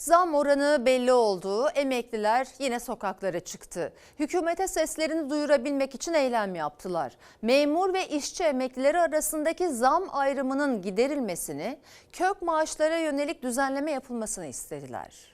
Zam oranı belli oldu. Emekliler yine sokaklara çıktı. Hükümete seslerini duyurabilmek için eylem yaptılar. Memur ve işçi emeklileri arasındaki zam ayrımının giderilmesini, kök maaşlara yönelik düzenleme yapılmasını istediler.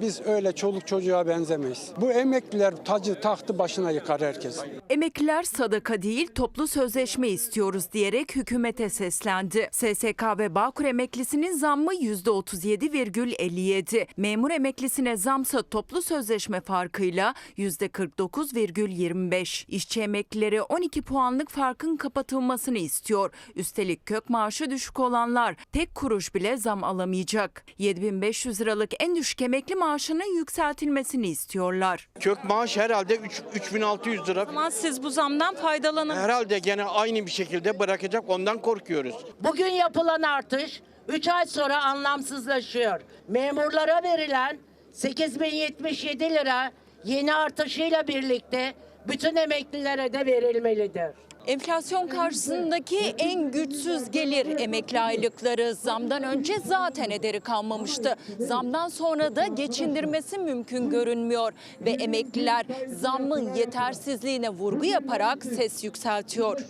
Biz öyle çoluk çocuğa benzemeyiz. Bu emekliler tacı tahtı başına yıkar herkes. Emekliler sadaka değil toplu sözleşme istiyoruz diyerek hükümete seslendi. SSK ve Bağkur emeklisinin zammı %37,57. Memur emeklisine zamsa toplu sözleşme farkıyla %49,25. İşçi emeklileri 12 puanlık farkın kapatılmasını istiyor. Üstelik kök maaşı düşük olanlar tek kuruş bile zam alamayacak. 7500 liralık en düşük emekli maaşının yükseltilmesini istiyorlar. Kök maaş herhalde 3, 3600 lira. Ama siz bu zamdan faydalanın. Herhalde gene aynı bir şekilde bırakacak ondan korkuyoruz. Bugün yapılan artış 3 ay sonra anlamsızlaşıyor. Memurlara verilen 8077 lira yeni artışıyla birlikte bütün emeklilere de verilmelidir. Enflasyon karşısındaki en güçsüz gelir emekli aylıkları zamdan önce zaten ederi kalmamıştı. Zamdan sonra da geçindirmesi mümkün görünmüyor ve emekliler zammın yetersizliğine vurgu yaparak ses yükseltiyor.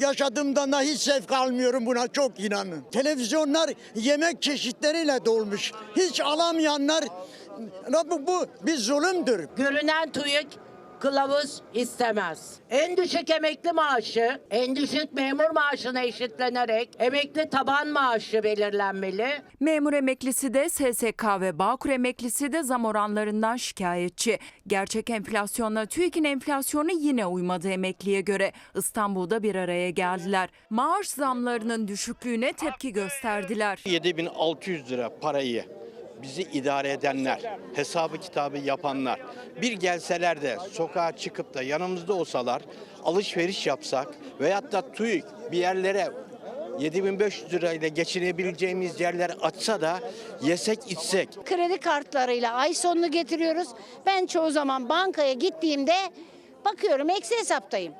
Yaşadığımdan da hiç zevk almıyorum buna çok inanın. Televizyonlar yemek çeşitleriyle dolmuş. Hiç alamayanlar bu, bu bir zulümdür. Görünen TÜİK kılavuz istemez. En düşük emekli maaşı, en düşük memur maaşına eşitlenerek emekli taban maaşı belirlenmeli. Memur emeklisi de SSK ve Bağkur emeklisi de zam oranlarından şikayetçi. Gerçek enflasyonla TÜİK'in enflasyonu yine uymadı emekliye göre. İstanbul'da bir araya geldiler. Maaş zamlarının düşüklüğüne tepki gösterdiler. 7600 lira parayı bizi idare edenler, hesabı kitabı yapanlar bir gelseler de sokağa çıkıp da yanımızda olsalar alışveriş yapsak veyahut da TÜİK bir yerlere 7500 lirayla geçinebileceğimiz yerler açsa da yesek içsek kredi kartlarıyla ay sonunu getiriyoruz. Ben çoğu zaman bankaya gittiğimde bakıyorum eksi hesaptayım.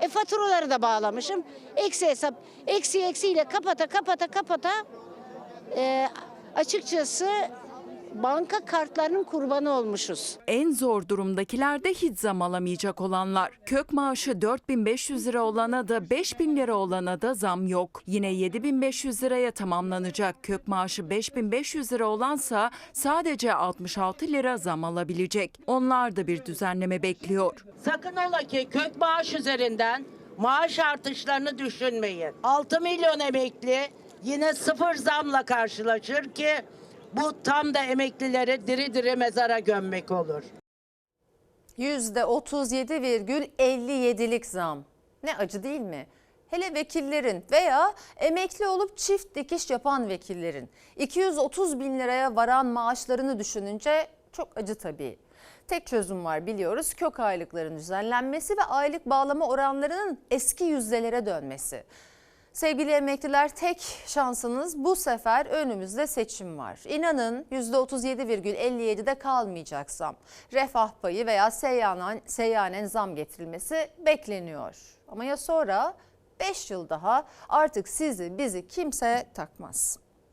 E faturaları da bağlamışım. Eksi hesap, eksi eksiyle kapata kapata kapata e, açıkçası banka kartlarının kurbanı olmuşuz. En zor durumdakiler de hiç zam alamayacak olanlar. Kök maaşı 4500 lira olana da 5000 lira olana da zam yok. Yine 7500 liraya tamamlanacak. Kök maaşı 5500 lira olansa sadece 66 lira zam alabilecek. Onlar da bir düzenleme bekliyor. Sakın ola ki kök maaş üzerinden maaş artışlarını düşünmeyin. 6 milyon emekli yine sıfır zamla karşılaşır ki bu tam da emeklileri diri diri mezara gömmek olur. %37,57'lik zam. Ne acı değil mi? Hele vekillerin veya emekli olup çift dikiş yapan vekillerin 230 bin liraya varan maaşlarını düşününce çok acı tabii. Tek çözüm var biliyoruz kök aylıkların düzenlenmesi ve aylık bağlama oranlarının eski yüzdelere dönmesi. Sevgili emekliler tek şansınız bu sefer önümüzde seçim var. İnanın %37,57'de kalmayacak zam. Refah payı veya seyyanen, seyyanen zam getirilmesi bekleniyor. Ama ya sonra 5 yıl daha artık sizi bizi kimse takmaz.